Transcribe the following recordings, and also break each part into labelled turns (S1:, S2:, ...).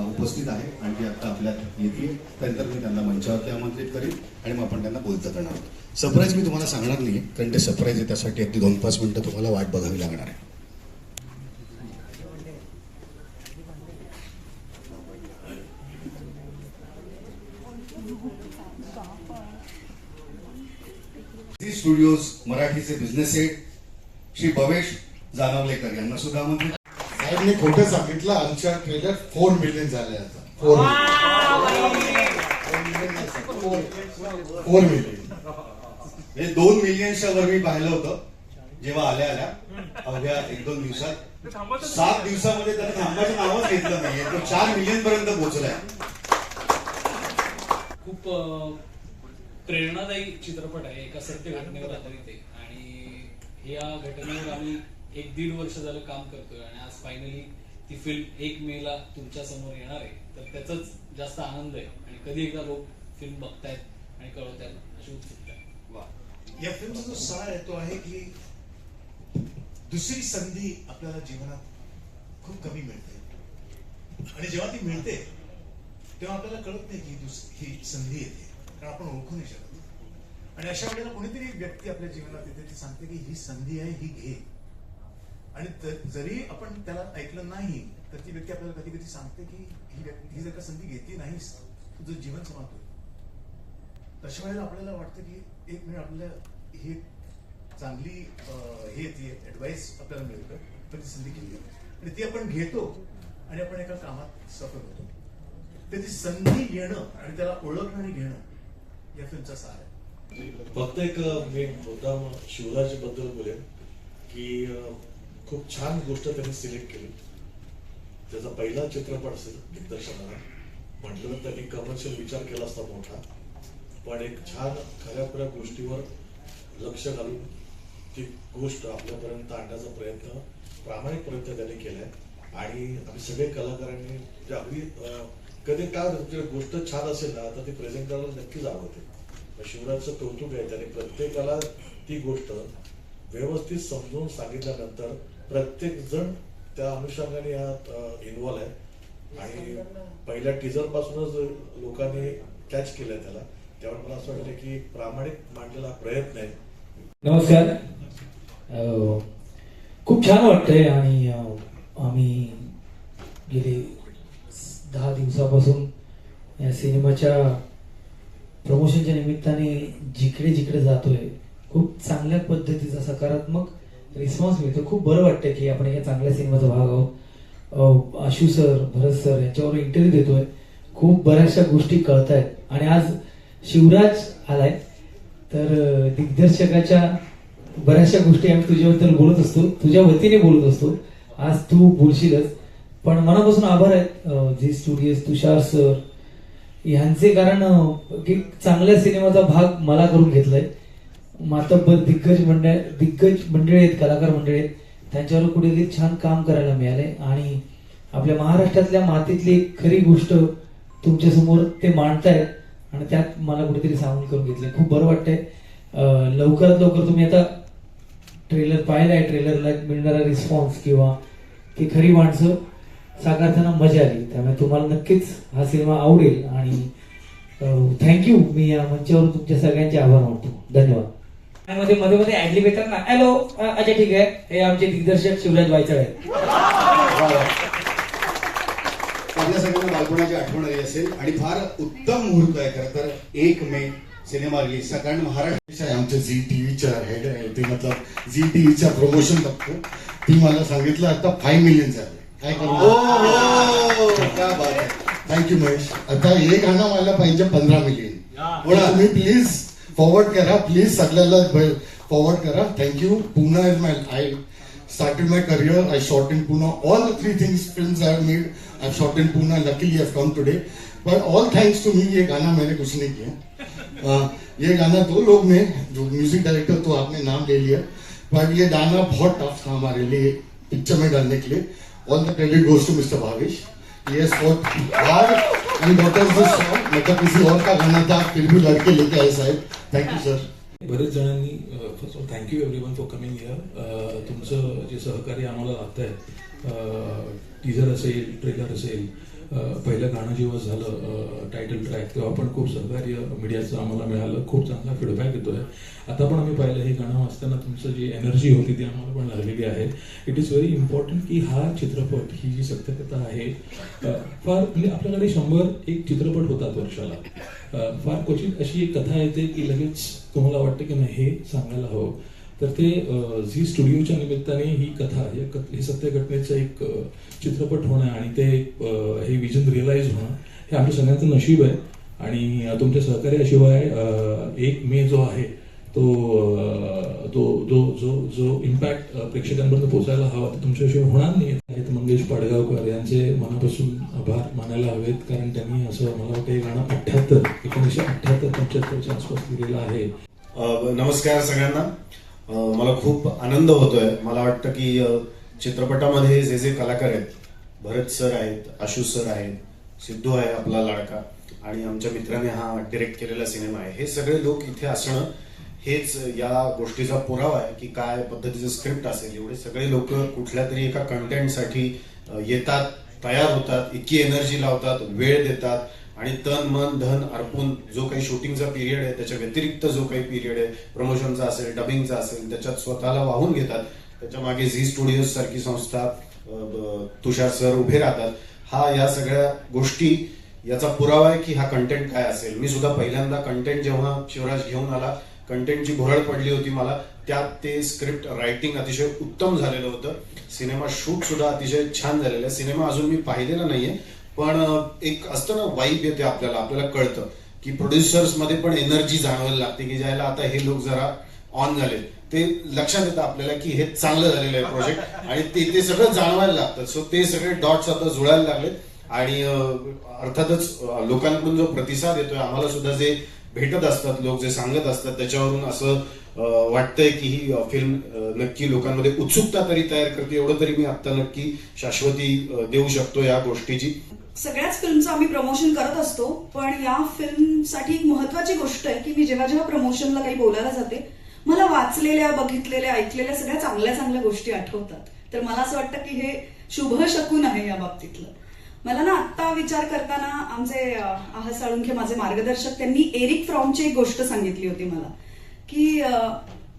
S1: उपस्थित आहे आणि ते आता आपल्यात येतील त्यानंतर मी त्यांना मंचावरती आमंत्रित करेन आणि मग आपण त्यांना बोलतं करणार आहोत. सरप्राईज मी तुम्हाला सांगणार नाही कारण ते सरप्राईज आहे त्यासाठी अगदी दोन पाच मिनिटं तुम्हाला वाट बघावी लागणार आहे. स्टुडिओज मराठीचे बिझनेस हेड श्री भवेश जानवलेकर यांना सुद्धा आमंत्रित
S2: साहेबने खोटं सांगितलं आमच्या ट्रेलर फोर मिलियन झाले आता. फोर फोर मिलियन
S1: दोन मिलियनच्या वर मी पाहिलं होतं जेव्हा आल्या आल्या अवघ्या एक दोन दिवसात. सात दिवसामध्ये त्याने थांबाचं नावच घेतलं नाहीये तो चार मिलियन पर्यंत पोहोचलाय.
S3: खूप प्रेरणादायी चित्रपट आहे एका सत्य घटनेवर आधारित आहे. आणि या घटनेवर आम्ही एक दीड वर्ष झालं काम करतोय आणि आज फायनली ती फिल्म एक मे ला तुमच्यासमोर येणार आहे. तर त्याचाच जास्त आनंद आहे. आणि कधी एकदा लोक फिल्म बघतायत आणि कळवतायत अशी उत्सुकता आहे.
S4: या फिल्मचा जो सार आहे तो आहे की दुसरी संधी आपल्याला जीवनात खूप कमी मिळते. आणि जेव्हा ती मिळते तेव्हा आपल्याला कळत नाही की दुस- ही संधी येते. कारण आपण ओळखू नाही शकत. आणि अशा वेळेला कोणीतरी व्यक्ती आपल्या जीवनात येते ती सांगते की ही संधी आहे ही घे. आणि जरी आपण त्याला ऐकलं नाही तर ती व्यक्ती आपल्याला कधी कधी सांगते की ही व्यक्ती ही जर का संधी घेतली नाहीस तुझं जीवन समाप्त होईल तशा वेळेला आपल्याला वाटतं की एक मिनिट आपल्याला हे चांगली हे ती ऍडवाईस आपल्याला मिळतं पण ती संधी केली आणि ती आपण घेतो आणि आपण एका कामात सफल होतो. त्याची ती संधी येणं आणि त्याला ओळखणं आणि घेणं या फिल्मचा सार आहे.
S5: फक्त एक मी मुद्दा शिवराजबद्दल बोलेन की खूप छान गोष्ट त्यांनी सिलेक्ट केली. त्याचा पहिला चित्रपट असेल दिग्दर्शनाला. म्हटलं तर त्यांनी कमर्शियल विचार केला असता मोठा. पण एक छान खऱ्या खऱ्या गोष्टीवर लक्ष घालून ती गोष्ट आपल्यापर्यंत आणण्याचा प्रयत्न प्रामाणिक प्रयत्न त्यांनी केलाय. आणि आम्ही सगळे कलाकारांनी म्हणजे अगदी कधी काय तुमची म्हणजे गोष्ट छान असेल ना तर ती प्रेझेंट करायला नक्कीच आवडते. शिवराजचं कौतुक आहे त्याने प्रत्येकाला ती गोष्ट व्यवस्थित समजून सांगितल्यानंतर प्रत्येक जण त्या अनुषंगाने यात इन्व्हॉल्व आहे. आणि पहिल्या टीजर पासूनच लोकांनी कॅच केलंय त्याला. त्यामुळे मला असं वाटलं की प्रामाणिक मांडलेला प्रयत्न आहे.
S6: नमस्कार. अं, खूप छान वाटतंय आणि आम्ही गेले दहा दिवसापासून या सिनेमाच्या प्रमोशनच्या निमित्ताने जिकडे जिकडे जातोय खूप चांगल्या पद्धतीचा सकारात्मक रिस्पॉन्स मिळतो. खूप बरं वाटतं की आपण एका चांगल्या सिनेमाचा भाग आहोत. आशू सर भरत सर यांच्यावर इंटरव्ह्यू देतोय. खूप बऱ्याचशा गोष्टी कळत आहेत आणि आज शिवराज आलाय. तर दिग्दर्शकाच्या बऱ्याचशा गोष्टी आम्ही तुझ्याबद्दल बोलत असतो. तुझ्या वतीने बोलत असतो. आज तू बोलशीलच. पण मनापासून आभार आहेत झी स्टुडिओज तुषार सर. ह्यांचे कारण एक की चांगल्या सिनेमाचा भाग मला करून घेतलाय. मातब्बर दिग्गज मंडळ दिग्गज मंडळी आहेत कलाकार मंडळी आहेत त्यांच्यावर कुठेतरी छान काम करायला मिळाले आणि आपल्या महाराष्ट्रातल्या मातीतली एक खरी गोष्ट तुमच्यासमोर ते मांडतायत आणि त्यात मला कुठेतरी सामील करून घेतले खूप बरं वाटतंय. लवकरात लवकर तुम्ही आता ट्रेलर पाहिलाय ट्रेलरला मिळणारा रिस्पॉन्स किंवा ती खरी माणसं साकारताना मजा आली. त्यामुळे तुम्हाला नक्कीच हा सिनेमा आवडेल आणि थँक्यू मी या मंचावर तुमच्या सगळ्यांचे आभार मानतो. धन्यवाद. मध्ये मध्ये मध्ये ऍडलिप येतात ना. हॅलो अच्छा ठीक आहे. हे आमचे दिग्दर्शक शिवराज वायचळ आहेत.
S1: आपल्या सगळ्यांना बालपणाची आठवण आली असेल आणि फार उत्तम मुहूर्त आहे. खरं तर एक मे सिनेमा रिलीजचा कारण महाराष्ट्र
S2: आहे आमच्या झी टीव्हीच्या हेड आहे ते मतलब झी टीव्हीच्या प्रमोशन बघतो. ती मला सांगितलं आता फाईव्ह मिलियन झाले. काय करू?
S1: क्या बात आहे.
S2: Thank you Mahesh. आता हे गाणं मला पाहिजे पंधरा मिलियन
S1: बोला.
S2: तुम्ही प्लीज फॉरवर्ड करा प्लीज़ सगळ्याला फॉरवर्ड करा thank you Pune is my I started my career. I shot in Pune. All the three things films I have made, I've shot in Pune. Luckily, I've come today. But all thanks to me, ये गाना मैंने कुछ नहीं KIA uh, ये गाना दो लोग ने जो music director तो आपने नाम ले लिया बट ये गाना बहुत टफ था हमारे लिए पिक्चर में डालने के लिए all the credit goes to mister Bhavesh ये फॉर आणि एंड मतलब किसी और का गाना था फिर भी लड़के लेके आए साहेब. थैंक यू सर
S7: बरेच जणांनी first of thank you everyone for coming year तुमचं जे सहकार्य आम्हाला लागतं आहे टीझर असेल ट्रेलर असेल पहिलं गाणं जेव्हा झालं टायटल ट्रॅक तेव्हा पण खूप सहकार्य मीडियाचं आम्हाला मिळालं. खूप चांगला फीडबॅक येतोय. आता पण आम्ही पाहिलं हे गाणं वाचताना तुमचं जी एनर्जी होती ती आम्हाला पण लागलेली आहे. इट इज व्हेरी इम्पॉर्टंट की हा चित्रपट ही जी सत्यकथा आहे फार म्हणजे आपल्याकडे शंभर एक चित्रपट होतात वर्षाला. फार क्वचित अशी एक कथा येते की लगेच तुम्हाला वाटतं की नाही हे सांगायला हवं. तर ते झी स्टुडिओच्या निमित्ताने ही कथा या कथ- हे सत्य घटनेचं एक चित्रपट होणं आणि ते हे विजन रिअलाइज होणं हे आमच्या सगळ्यांचं नशीब आहे. आणि तुमच्या सहकार्याशिवाय एक मे जो आहे तो तो जो जो जो इम्पॅक्ट प्रेक्षकांपर्यंत पोहोचायला हवा तो तुमच्याशिवाय होणार नाही आहेत मंगेश पाडगावकर यांचे मनापासून आभार मानायला हवेत कारण त्यांनी असं मला वाटतं गाणं अठ्ठ्याहत्तर एकोणीसशे अठ्ठ्याहत्तर पंच्याहत्तरच्या आसपास लिहिलेलं आहे.
S8: नमस्कार सगळ्यांना. मला खूप आनंद होतोय. मला वाटतं की चित्रपटामध्ये जे जे कलाकार आहेत भरत सर आहेत आशू सर आहेत सिद्धू आहे आपला लाडका आणि आमच्या मित्राने हा डिरेक्ट केलेला सिनेमा आहे. हे सगळे लोक इथे असणं हेच या गोष्टीचा पुरावा आहे की काय पद्धतीचं स्क्रिप्ट असेल. एवढे सगळे लोक कुठल्या तरी एका कंटेंटसाठी येतात तयार होतात इतकी एनर्जी लावतात वेळ देतात. आणि तन मन धन अर्पून जो काही शूटिंगचा पिरियड आहे त्याच्या व्यतिरिक्त जो काही पिरियड आहे प्रमोशनचा असेल डबिंगचा असेल त्याच्यात स्वतःला वाहून घेतात. त्याच्यामागे झी स्टुडिओ सारखी संस्था तुषार सर उभे राहतात. हा या सगळ्या गोष्टी याचा पुरावा आहे की हा कंटेंट काय असेल? मी सुद्धा पहिल्यांदा कंटेंट जेव्हा शिवराज घेऊन आला कंटेंटची भुरळ पडली होती मला त्यात ते स्क्रिप्ट रायटिंग अतिशय उत्तम झालेलं होतं. सिनेमा शूट सुद्धा अतिशय छान झालेला आहे. सिनेमा अजून मी पाहिलेला नाहीये. पण एक असतं ना वाईब येते आपल्याला आपल्याला कळतं की प्रोड्युसर्समध्ये पण एनर्जी जाणवायला लागते की ज्याला आता हे लोक जरा ऑन झाले. ते लक्षात येतं आपल्याला की हे चांगलं झालेलं आहे प्रोजेक्ट आणि ते ते सगळं जाणवायला लागतं. सो ते सगळे डॉट्स आता जुळायला लागलेत. आणि अर्थातच लोकांकडून जो प्रतिसाद येतोय आम्हाला सुद्धा जे भेटत असतात लोक जे सांगत असतात त्याच्यावरून असं वाटतंय की ही फिल्म नक्की लोकांमध्ये उत्सुकता तरी तयार करते. एवढं तरी मी आता नक्की शाश्वती देऊ शकतो या गोष्टीची.
S9: सगळ्याच फिल्मचं आम्ही प्रमोशन करत असतो पण या फिल्मसाठी एक महत्वाची गोष्ट आहे की मी जेव्हा जेव्हा प्रमोशनला काही बोलायला जाते मला वाचलेल्या बघितलेल्या ऐकलेल्या सगळ्या चांगल्या चांगल्या गोष्टी आठवतात. तर मला असं वाटतं की हे शुभ शकून आहे या बाबतीतलं. मला ना आत्ता विचार करताना आमचे अं, साळुंखे माझे मार्गदर्शक त्यांनी एरिक फ्रॉमची एक गोष्ट सांगितली होती मला की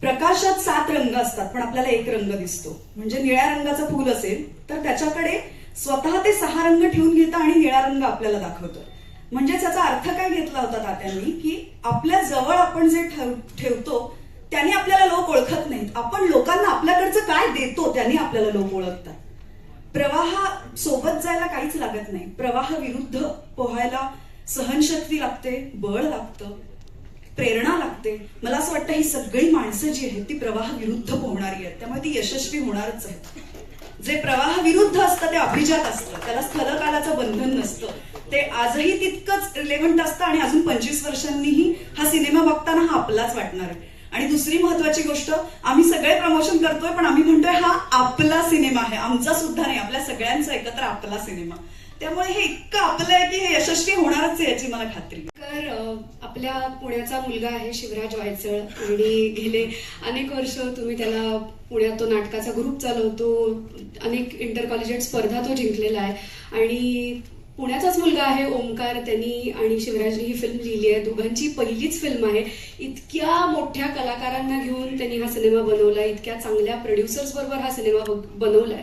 S9: प्रकाशात सात रंग असतात पण आपल्याला एक रंग दिसतो. म्हणजे निळ्या रंगाचं फूल असेल तर त्याच्याकडे स्वतः ते सहा रंग ठेवून घेतं आणि निळा रंग आपल्याला दाखवतो म्हणजे त्याचा अर्थ काय घेतला होता तात्यांनी? की आपल्या जवळ आपण जे ठेवतो त्यांनी आपल्याला लोक ओळखत नाहीत. आपण लोकांना आपल्याकडचं काय देतो त्यांनी आपल्याला लोक ओळखतात. प्रवाह सोबत जायला काहीच लागत नाही. प्रवाह विरुद्ध पोहायला सहनशक्ती लागते बळ लागतं प्रेरणा लागते. मला असं वाटतं ही सगळी माणसं जी आहेत ती प्रवाह विरुद्ध पोहणारी आहेत. त्यामुळे ती यशस्वी होणारच आहेत. जे प्रवाह विरुद्ध असतं ते अभिजात असतं. त्याला स्थलकालाचं बंधन नसतं. ते आजही तितकंच रिलेव्हंट असतं आणि अजून पंचवीस वर्षांनीही हा सिनेमा बघताना हा आपलाच वाटणार आहे. आणि दुसरी महत्वाची गोष्ट आम्ही सगळे प्रमोशन करतोय पण आम्ही म्हणतोय हा आपला सिनेमा आहे. आमचा सुद्धा नाही. आपल्या सगळ्यांचा एकत्र आपला सिनेमा. त्यामुळे हे इतकं आपलं आहे की हे यशस्वी होणारच आहे याची मला खात्री
S10: तर आपल्या पुण्याचा मुलगा आहे शिवराज वायचळ आणि गेले अनेक वर्ष तुम्ही त्याला पुण्यात तो नाटकाचा ग्रुप चालवतो अनेक इंटर कॉलेजेट स्पर्धा तो जिंकलेला आहे. आणि पुण्याचाच मुलगा आहे ओमकार त्यांनी आणि शिवराजनी ही फिल्म लिहिली आहे. दोघांची पहिलीच फिल्म आहे. इतक्या मोठ्या कलाकारांना घेऊन त्यांनी हा सिनेमा बनवला इतक्या चांगल्या प्रोड्युसर्स बरोबर हा सिनेमा बनवलाय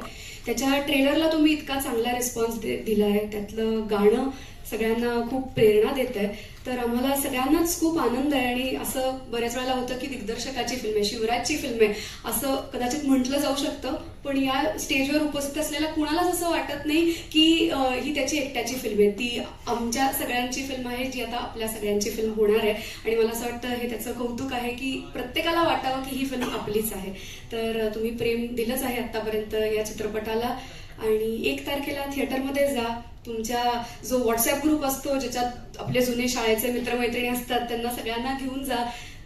S10: त्याच्या ट्रेलरला तुम्ही इतका चांगला रिस्पॉन्स दिलाय. त्यातलं गाणं सगळ्यांना खूप प्रेरणा देत आहे तर आम्हाला सगळ्यांनाच खूप आनंद आहे आणि असं बऱ्याच वेळेला होतं की दिग्दर्शकाची फिल्म आहे शिवराजची फिल्म आहे असं कदाचित म्हटलं जाऊ शकतं. पण या स्टेजवर उपस्थित असलेल्या कुणालाच असं वाटत नाही की ही त्याची एकट्याची फिल्म आहे. ती आमच्या सगळ्यांची फिल्म आहे जी आता आपल्या सगळ्यांची फिल्म होणार आहे. आणि मला असं वाटतं हे त्याचं कौतुक आहे की प्रत्येकाला वाटावं की ही फिल्म आपलीच आहे. तर तुम्ही प्रेम दिलंच आहे आतापर्यंत या चित्रपटाला. आणि एक तारखेला थिएटरमध्ये जा. तुमच्या जो व्हॉट्सअप ग्रुप असतो ज्याच्यात आपले जुने शाळेचे मित्रमैत्रिणी असतात त्यांना सगळ्यांना घेऊन जा.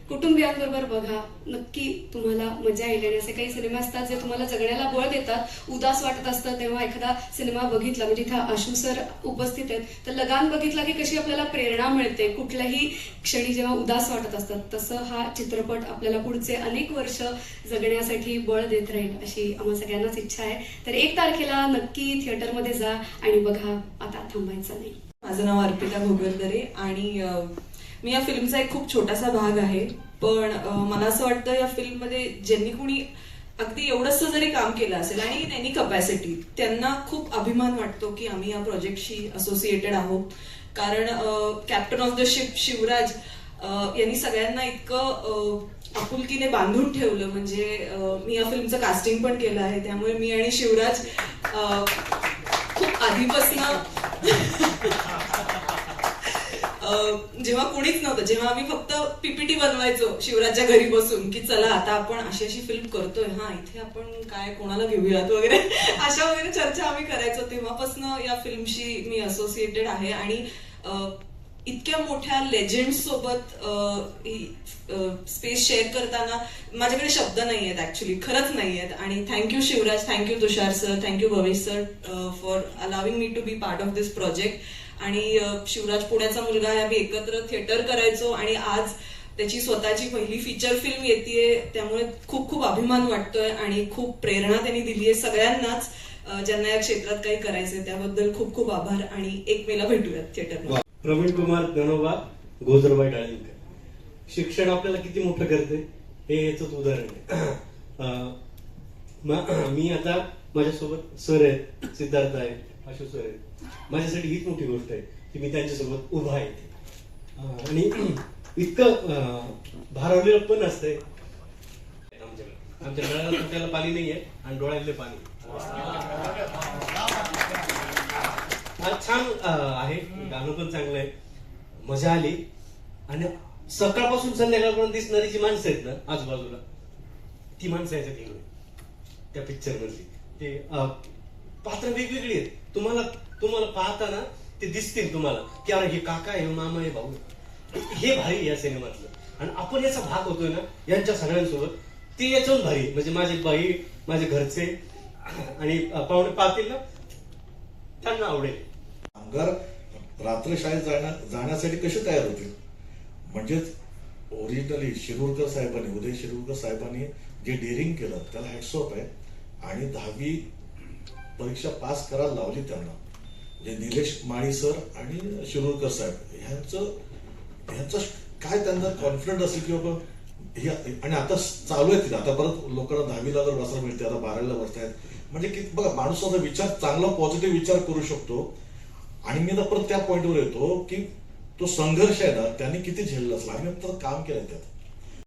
S10: कुटुंबियांबरोबर बघा नक्की तुम्हाला मजा येईल. आणि असे काही सिनेमे असतात जे तुम्हाला जगण्याला बळ देतात उदास वाटत असतं तेव्हा एखादा सिनेमा बघितला म्हणजे इथं आशू सर उपस्थित आहेत तर लगान बघितला की कशी आपल्याला प्रेरणा मिळते. कुठल्याही क्षणी जेव्हा उदास वाटत असतात तसं हा चित्रपट आपल्याला पुढचे अनेक वर्ष जगण्यासाठी बळ देत राहील अशी आम्हा सगळ्यांनाच इच्छा आहे. तर एक तारखेला नक्की थिएटरमध्ये जा आणि बघा आता थांबायचं नाही.
S11: माझं नाव अर्पिता घोगरदरे आणि मी या फिल्मचा एक खूप छोटासा भाग आहे. पण मला असं वाटतं या फिल्ममध्ये ज्यांनी कुणी अगदी एवढंसं जरी काम केलं असेल आणि त्यांनी कपॅसिटी त्यांना खूप अभिमान वाटतो की आम्ही या प्रोजेक्टशी असोसिएटेड आहोत. कारण captain of the ship Shivraj यांनी सगळ्यांना इतकं आपुलकीने बांधून ठेवलं. म्हणजे मी या फिल्मचं कास्टिंग पण केलं आहे. त्यामुळे मी आणि शिवराज खूप आधीपासून जेव्हा कोणीच नव्हतं जेव्हा आम्ही फक्त पीपीटी बनवायचो शिवराजच्या घरी बसून की चला आता आपण अशी अशी फिल्म करतोय हा इथे आपण काय कोणाला घेऊयात वगैरे अशा वगैरे चर्चा आम्ही करायचो. तेव्हापासून या फिल्मशी मी असोसिएटेड आहे आणि इतक्या मोठ्या लेजेंड सोबत स्पेस शेअर करताना माझ्याकडे शब्द नाही आहेत ऍक्च्युली खरंच नाही आहेत आणि thank you Shivraj thank you Tushar sir thank you Bhavesh sir for allowing me to be part of this project आणि शिवराज पुण्याचा मुलगा आहे आम्ही एकत्र थिएटर करायचो आणि आज त्याची स्वतःची पहिली फीचर फिल्म येते त्यामुळे खूप खूप अभिमान वाटतोय आणि खूप प्रेरणा त्यांनी दिली आहे सगळ्यांनाच ज्यांना या क्षेत्रात काही करायचंय त्याबद्दल खूप खूप आभार आणि एक मेला भेटूयात थिएटर
S12: प्रवीण कुमार गणोबा गोजरबाई डाळिंकर. शिक्षण आपल्याला किती मोठं करते हे याच उदाहरण आहे. मी आता माझ्यासोबत सर आहेत सिद्धार्थ आहे अशोक सर आहेत. माझ्यासाठी हीच मोठी गोष्ट आहे की मी त्यांच्यासोबत उभा आहे ते आणि इतकं भारावलेलं भारवलेलं पण असतंय. आमच्याकडे. आमच्या डोळ्याला तुटायला पाणी नाहीये आणि डोळ्यातले पाणी. छान आहे. गाणं पण चांगलं आहे. मजा आली. आणि सकाळपासून संध्याकाळपर्यंत दिसणारी जी माणसं आहेत ना आजूबाजूला ती माणसं याच्यात हिरो त्या पिक्चर मधली. ते पात्र वेगवेगळी आहेत. तुम्हाला तुम्हाला पाहताना ते दिसतील तुम्हाला की अरे हे काका हे मामा हे भाऊ हे भारी या सिनेमातलं. आणि आपण याचा भाग होतोय ना यांच्या सगळ्यांसोबत ते याच्यावर भारी म्हणजे माझी बाई माझे घरचे आणि पाहुणे पाहतील ना त्यांना आवडेल.
S5: कामगार रात्र शाळेत जाण्या जाण्यासाठी कसे तयार होतील? म्हणजेच ओरिजिनली शिरूरकर साहेबांनी उदय शिरूरकर साहेबांनी जे डेअरिंग केलं त्याला हॅट्स आहे आणि दहावी परीक्षा पास करायला लावली त्यांना. म्हणजे निलेश माळी सर आणि शिरूरकर साहेब ह्यांचं ह्यांचं काय त्यांना कॉन्फिडंट असेल की बाबा हे आणि आता चालू आहे तिथे. आता परत लोकांना दहावीला जर बसायला मिळते आता बारावीला बसतायत म्हणजे की बघा माणसाचा विचार चांगला पॉझिटिव्ह विचार करू शकतो. आणि मी आता परत त्या पॉईंटवर येतो की तो संघर्ष आहे ना त्यांनी किती झेलला असला. आम्ही तर काम केलं त्यात.